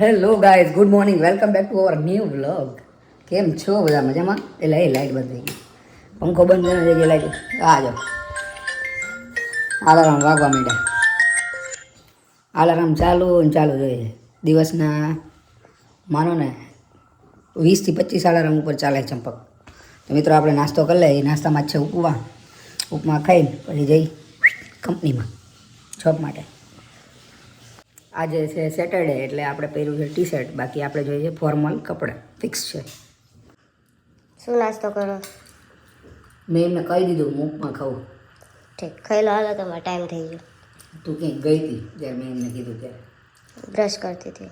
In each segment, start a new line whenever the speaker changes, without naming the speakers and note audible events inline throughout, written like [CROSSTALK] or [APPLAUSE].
Hello guys good morning welcome back to our new vlog કેમ છો બધા? મજામાં? એટલે એ લાઈટ બંધ થઈ ગઈ. પંખો બંધ થઈ જગ્યાએ લાઈટ આ જાઓ આલારામ વાગવા માંડ્યા. આલારામ ચાલુ ને ચાલુ જોઈએ. દિવસના, માનો ને વીસથી પચીસ આલારામ ઉપર ચાલે ચંપક. તો મિત્રો, આપણે નાસ્તો કરી લઈએ. નાસ્તામાં છે ઉપમા. ઉપમા ખાઈને પછી જઈ કંપનીમાં જોબ માટે. આજે છે સેટરડે એટલે આપણે પહેર્યું છે ટી શર્ટ બાકી આપણે જોઈએ છે ફોર્મલ કપડાં. ફિક્સ છે.
શું નાસ્તો કરો?
મેં એમને કહી દીધું મૂકમાં ખાવું.
ઠીક. ખાઈ લો હાલો તમારે ટાઈમ થઈ ગયો.
તું ક્યાંક ગઈ હતી જ્યારે મેં એમને કીધું ત્યારે?
બ્રશ કરતી હતી.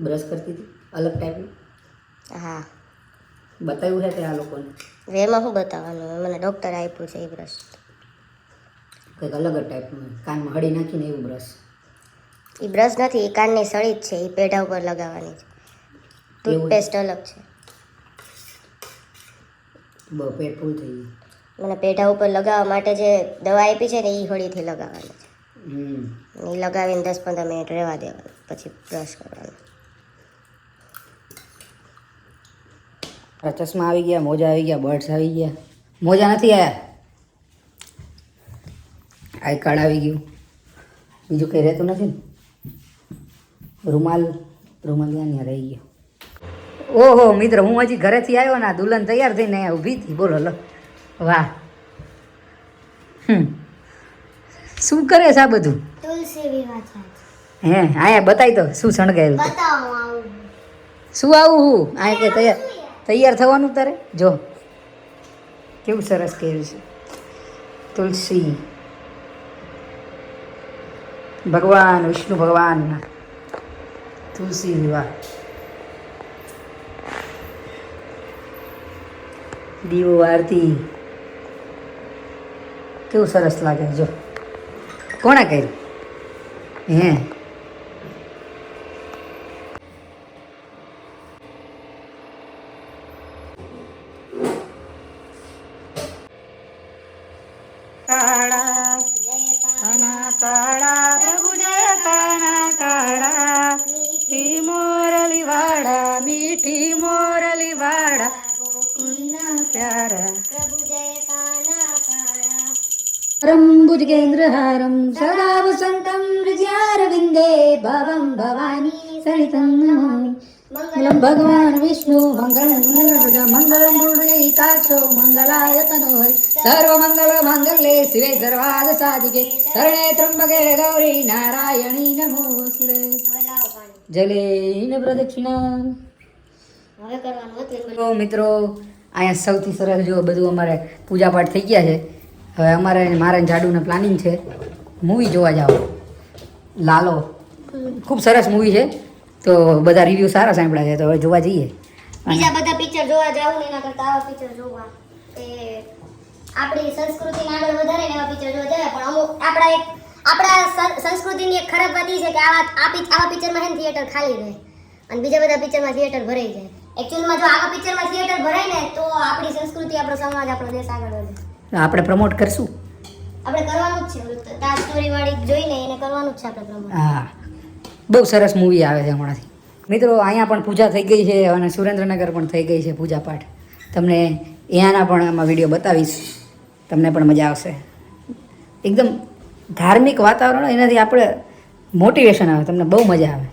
બ્રશ કરતી હતી? અલગ ટાઈપનું
હા.
બતાવ્યું છે તે આ લોકોને?
એમાં શું બતાવવાનું? મને ડૉક્ટરે આપ્યું છે એ બ્રશ
કંઈક અલગ જ ટાઈપનું કાનમાં હળી નાખીને એવું બ્રશ
એ બ્રશ નથી એ કાનની સળી જ છે એ પેઢા ઉપર લગાવવાની છે. ટૂથપેસ્ટ અલગ છે.
બહુ પેટ ફૂલ થઈ ગયું.
મને પેઢા ઉપર લગાવવા માટે જે દવા આપી છે ને એ હોળીથી લગાવવાની
હમ.
છે એ લગાવીને દસ પંદર મિનિટ રહેવા દેવાનું પછી બ્રશ કરવાનું.
ચશ્મા આવી ગયા મોજા આવી ગયા બર્ડ્સ આવી ગયા. મોજા નથી આવ્યા આઈ કાર્ડ આવી ગયું. બીજું કંઈ રહેતું નથી ને? રૂમાલ રૂમાલ ત્યાં રહી ગયો. ઓહો મિત્ર હું હજી ઘરેથી આવ્યો ને આ દુલ્હન તૈયાર થઈને અહીંયા ઊભી હતી. બોલો લો. વાહ. શું કરે છે આ બધું? હે અહીંયા બતાવી તો શું
આવું.
શું આવું હું? આ કે તૈયાર તૈયાર થવાનું તારે? જો. કેવું સરસ કર્યું છે. તુલસી. ભગવાન વિષ્ણુ ભગવાન તુલસી વિવાહ. દીવો આરતી. કેવું સરસ લાગે જો. કોણે કર્યું? હે? હૃદયારવિંદે ભવમ ભવાની સરિતમ નમામિ મંગલમ ભગવાન વિષ્ણુ મંગળમ મંગળ મંગળમ મુરલી કાચો મંગલાય તનો સર્વ મંગલ મંગલે શિવે સર્વાદ સાધિકે શરણે ત્રંબકે ગૌરી નારાયણી નમોસ્તે જલેન પ્રદક્ષિણા
હવે કરવાનું
મિત્રો અહીંયા સૌથી સરસ જો બધું અમારે પૂજાપાઠ થઈ ગયા છે હવે અમારે મારે જાડુને પ્લાનિંગ છે. મૂવી જોવા જાવ. લાલો. ખૂબ સરસ મૂવી છે. તો બધા રિવ્યૂ સારા સાંભળ્યા છે. તો હવે જોવા જઈએ.
બીજા બધા પિક્ચર જોવા જાવ ને એના કરતાં આવા પિક્ચર જોવા. એ આપણી સંસ્કૃતિને આગળ વધારે એવા પિક્ચર જોવા જાય. પણ અમુક આપણા એક, આપણા સંસ્કૃતિની એક ખરાબ વાત છે કે આવા આવા પિક્ચરમાં છે થિયેટર ખાલી રહે. અને બીજા બધા પિક્ચરમાં થિયેટર ભરાઈ જાય. એકચ્યુઅલમાં જો આવા પિક્ચરમાં થિયેટર ભરાય ને, તો આપણી સંસ્કૃતિ, આપણો સમાજ, આપણો દેશ આગળ વધે.
આપણે પ્રમોટ કરશું.
આપણે કરવાનું જ છે તા સ્ટોરી વાળી જોઈને એને કરવાનું જ છે આપણે પ્રમોટ
હા. બહુ સરસ મૂવી આવે છે હમણાંથી. મિત્રો અહીંયા પણ પૂજા થઈ ગઈ છે અને સુરેન્દ્રનગર પણ થઈ ગઈ છે પૂજા પાઠ. તમને અહીંયાના પણ આમાં વીડિયો બતાવીશ. તમને પણ મજા આવશે. એકદમ ધાર્મિક વાતાવરણ એનાથી આપણે મોટિવેશન આવે તમને બહુ મજા આવે.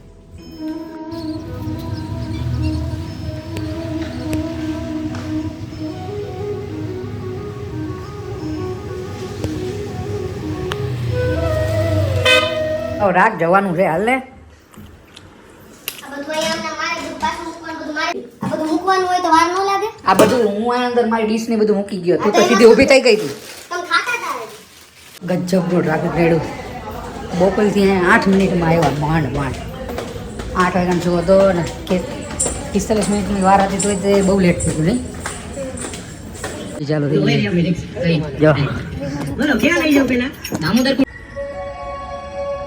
હવે રાત જવાનું છે હાલ ને?
આ બધું અહીંયા આમને મારે બધું પાછું મૂકવાનું બધું મારે આ બધું મૂકવાનું હોય તો વાર ન લાગે.
આ બધું હું આ અંદર મારી ડીશ ને બધું મૂકી ગયો. તું તો સીધી ઊભી થઈ ગઈ હતી
તમે ખાતા તારે?
ગજબનું ટ્રાફિક રેડું બોપલથી અહીંયા આઠ મિનિટમાં આવ્યા માંડ માંડ. આઠ વાગ્યાનો જોવો હતો ને કે પિસ્તાલીસ મિનિટની વાર હતી તો તે બહુ લેટ થઈ ગયું નહીં? ચાલો થઈ ગયું. જો.
બોલો ક્યાં લઈ જાવ પેલા?
દામોદર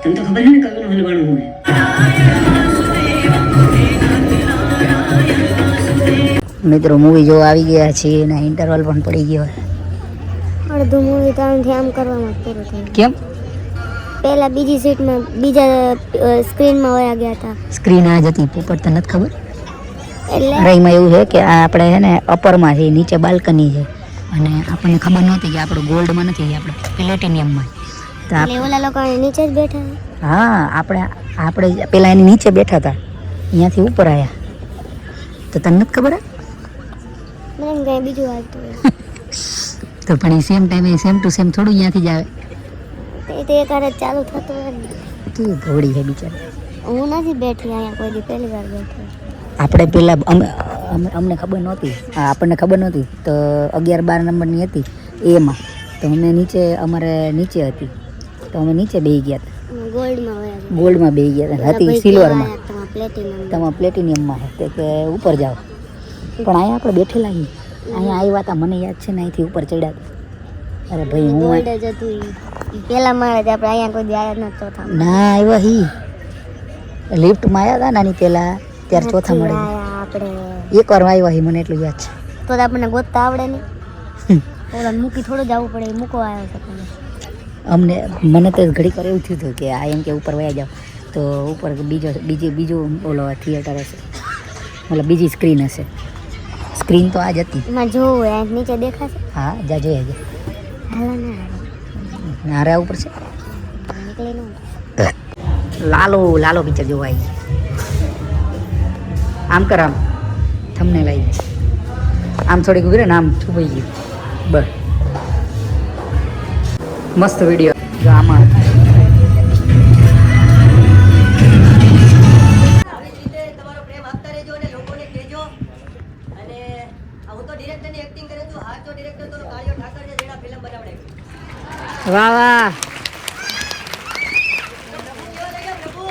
તને તો ખબર છે ને કયું હલવાનું હોય મિત્રો મૂવી જોવા આવી ગયા છે અને ઇન્ટરવલ પણ પડી ગયો
અડધું મૂવી ત્રણથી આમ કરવામાં પૂરું થયું.
કેમ?
પહેલા બીજી સીટમાં બીજા સ્ક્રીનમાં વયા ગયા હતા.
સ્ક્રીન આ જ હતી ઉપર તો નથી ખબર?
એટલે?
અરે એવું છે કે આ આપણે છે ને અપરમાં છે નીચે બાલ્કની છે. અને આપણને ખબર નહોતી કે આપણું ગોલ્ડમાં નથી આપણે પ્લેટિનિયમમાં તો
ઓલા લોકો નીચે જ બેઠા
હા આપણે આપણે પેલા એની નીચે બેઠા હતા. અહીંયાથી ઉપર આવ્યા તો તને નથી ખબર?
મને એમ બીજું વાગતું [LAUGHS]
તો પણ એ સેમ ટાઈમે સેમ ટુ સેમ થોડું અહીંયાથી જ આવે.
તો એ તો એક જ ચાલુ થતું હોય ને.
કેવી ઘોડી છે બિચારી.
હું નથી બેઠી અહીંયા કોઈ દી પહેલી વાર બેઠી
આપણે પેલા અમે અમને અમને ખબર નહોતી. આપણને ખબર નહોતી. તો અગિયાર બાર નંબરની હતી એમાં. તો અમે નીચે અમારે નીચે હતી. તો અમે નીચે બેસી ગયા હતા.
ગોલ્ડમાં ગયા.
ગોલ્ડમાં બેસી ગયા હતા. હતી સિલ્વરમાં.
તમારા
પ્લેટિનિયમમાં છે કે ઉપર જાઓ. પણ અહીંયા આપણે બેઠેલા છીએ. અહીંયા આવ્યા હતા મને યાદ છે ને અહીંથી ઉપર ચડ્યા અરે ભાઈ હું
ગોલ્ડ જ હતું પેલા માળે જ આપણે અહીંયા કોઈ આયા જ
ના આવ્યા હી. લિફ્ટમાં આવ્યા હતા નાની પેલા. ત્યારે ચોથા મળે.
આપણે.
એક વાર આવ્યા હી મને એટલું યાદ છે.
તો આપણને ગોતતા આવડે નહીં. ઓલા મૂકી થોડું જવું પડે એ મૂકો આવ્યો છે
અમને મને તો ઘડી વાર એવું થયું હતું કે આ એમ કે ઉપર વયા જાઓ. તો ઉપર બીજો બીજી બીજું ઓલો થિયેટર હશે. મતલબ બીજી સ્ક્રીન હશે. સ્ક્રીન તો આ જ હતી.
એમાં જોવું નીચે દેખાશે?
હા જા જોઈએ જા નારે ઉપર છે? લાલો લાલો પિક્ચર જોવા આવી આમ કર આમ. તમને લઈ આમ થોડીક ઊભી ને આમ છુપાઈ ગયું બસ. મસ્ત વીડિયો જો આમાં
વાહ જ પ્રભુને મળવું છે? આપતા રહેજો અને લોકોને કહેજો અને આ હું તો ડિરેક્ટરની એક્ટિંગ કરે છું હાથ તો ડિરેક્ટર તો કાળિયો ઠાકર છે જેના ફિલ્મ બનાવડે
વાહ વાહ
પ્રભુ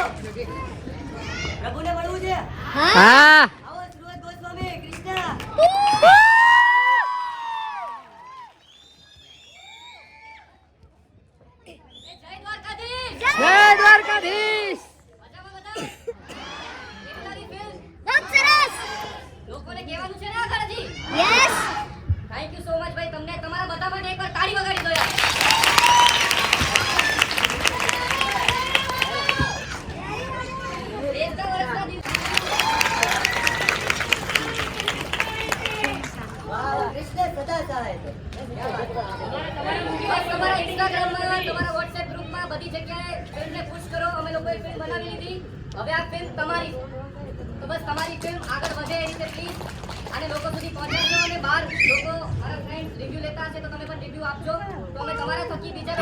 પ્રભુને મળવું છે
હા
આવો સુરત ગોસ્વામી કૃષ્ણ
જય દ્વારકાધીશ
લોકોને કહેવાનું છે ને આગળ હજી
yes
thank you so much ભાઈ તમને તમારા બધા માટે એકવાર તાળી વગાડી દો યાર એકતા વર્ષના દિવસે
વાહ કૃષ્ણ સદા સહાય છે
બસ તમારા ઇન્સ્ટાગ્રામમાં તમારા વોટ્સએપ ગ્રુપમાં બધી જગ્યાએ ફિલ્મને પુશ કરો અમે લોકોએ ફિલ્મ બનાવી લીધી હવે આ ફિલ્મ તમારી તો બસ તમારી ફિલ્મ આગળ વધે એ રીતે પ્લીઝ અને લોકો સુધી પહોંચાડજો અને બહાર લોકો મારા ફ્રેન્ડ રિવ્યુ લેતા હશે તો તમે પણ રિવ્યુ આપજો તો અમે તમારા થકી બીજા લોકોને પહોંચી શકીએ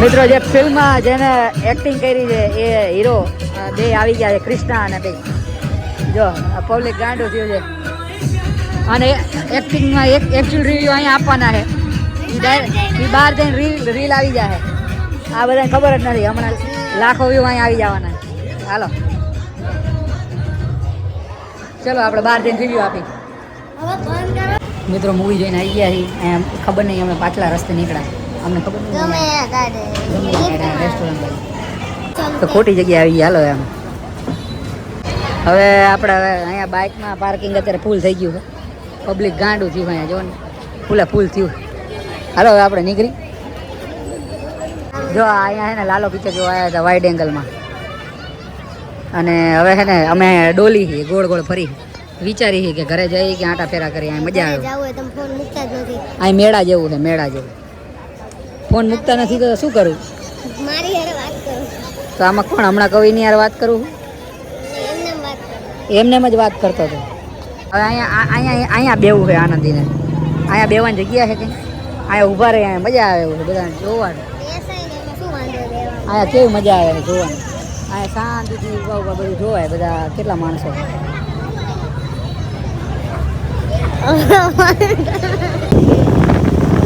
મિત્રો, જે ફિલ્મમાં જેને એક્ટિંગ કરી છે, એ હીરો બે આવી ગયા છે, કૃષ્ણા અને બે. જો પબ્લિક ગાંડો થયું છે. અને એક્ટિંગમાં એક એકચ્યુઅલ રિવ્યુ અહીંયા આપવાના છે. બહાર જઈને રીલ રીલ આવી જાય. આ બધાને ખબર જ નથી હમણાં લાખો વ્યૂ અહીંયા આવી જવાના. હાલો. ચલો આપણે બહાર જઈને રિવ્યુ આપી મિત્રો મૂવી જોઈને આવી ગયા છીએ. ખબર નહીં અમે પાછલા રસ્તે નીકળ્યા. અમને ખબર નહીં. રેસ્ટોરન્ટ તો ખોટી જગ્યાએ આવી ગયા હાલો એમ. હવે આપણે હવે અહીંયા બાઇકમાં પાર્કિંગ અત્યારે ફૂલ થઈ ગયું છે. પબ્લિક ગાંડું થયું અહીંયા જો ને. ફૂલે ફૂલ થયું. હાલો હવે આપણે નીકળી. જો અહીંયા છે ને લાલો પિક્ચર જોવા આવ્યા હતા વાઇડ એંગલમાં અને હવે છે ને અમે ડોલી છીએ ગોળ ગોળ ફરી. વિચારી છીએ કે ઘરે જઈએ કે આટા ફેરા કરીએ અહીં મજા આવે. અહીં મેળા જેવું છે મેળા જેવું. ફોન મૂકતા નથી તો શું કરું?
વાત કરો.
તો આમાં કોણ હમણાં કવિની યાર વાત કરું
એમને
એમનેમ જ વાત કરતો હતો. હવે અહીંયા અહીંયા અહીંયા બેવું છે આનંદીને. અહીંયા બેવાની જગ્યા છે કે? અહીંયા ઊભા રહે અહીંયા મજા આવે એવું છે બધાને જોવાનું
બેસાય ને એમાં શું વાંધો દેવા
અહીંયા કેવી મજા આવે છે જોવાની? અહીંયા શાંતિથી બધું જોવાય બધા કેટલા માણસો.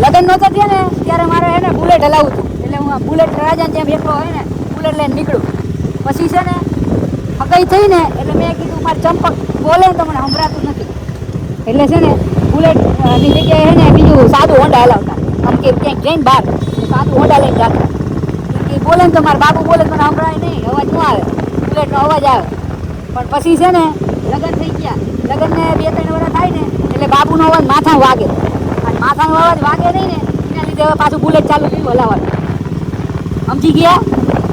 લગ્ન નહોતા થયા ને ત્યારે મારે એને બુલેટ હલાવું હતું. એટલે હું બુલેટ રાજા જેમ એકલો હોય ને બુલેટ લઈને નીકળું. પછી છે ને હકાઈ થઈ ને એટલે મેં કીધું મારે ચંપક બોલે ને તો મને સંભળાતું નથી. એટલે છે ને બુલેટ અ, ની જગ્યાએ છે ને બીજું સાદું હોન્ડા હલાવતા. આમ કે ક્યાંક જઈને બહાર સાદું હોન્ડા લઈને જતા. કે બોલે ને તો મારા બાબુ બોલે તો મને સંભળાય નહીં. અવાજ ન આવે. બુલેટનો અવાજ આવે. પણ પછી છે ને લગ્ન થઈ ગયા. લગ્નને બે ત્રણ વર્ષ થાય ને એટલે બાબુનો અવાજ માથા વાગે. અને માથાનો અવાજ વાગે નહીં ને એના લીધે હવે પાછું બુલેટ ચાલુ થયું હલાવવાનું. સમજી ગયા?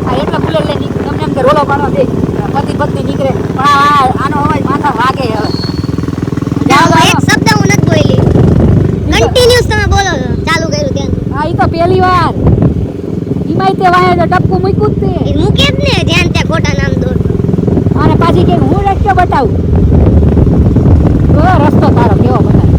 આ એટલે બુલેટ લઈ તમને એમ કે રોલો પાડો દે પતિ પત્ની નીકળે. પણ આ આનો અવાજ માથા વાગે હવે.
એક શબ્દ હું નથી બોલી. કન્ટિન્યુઅસ તમે બોલો ચાલુ કર્યું ત્યાં
હા એ તો પહેલી વાર. એમાંય તે વાય તો ટપકું મૂક્યું જ તે
એ મૂકે જ ને ધ્યાન ત્યાં ખોટા નામ દોર.
અને પાછી કે હું રસ્તો બતાવું? તો રસ્તો તારો કેવો બતાવ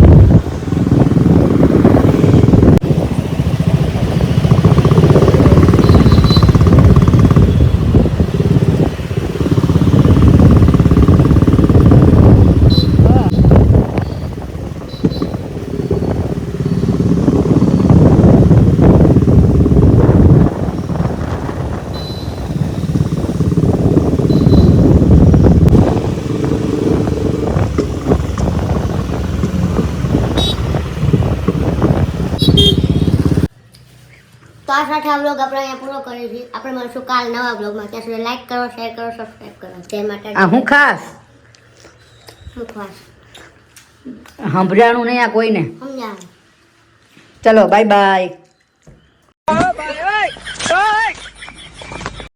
તો આ સાથે આ બ્લોગ આપણે અહીંયા પૂરો કરીએ છીએ. આપણે મળશું કાલ નવા બ્લોગમાં ત્યાં સુધી લાઈક કરો શેર કરો સબસ્ક્રાઈબ કરો. તે માટે
આ હું ખાસ?
મુખવાસ
સંભળાણું નહીં આ કોઈને?
સમજાણું.
ચલો બાય બાય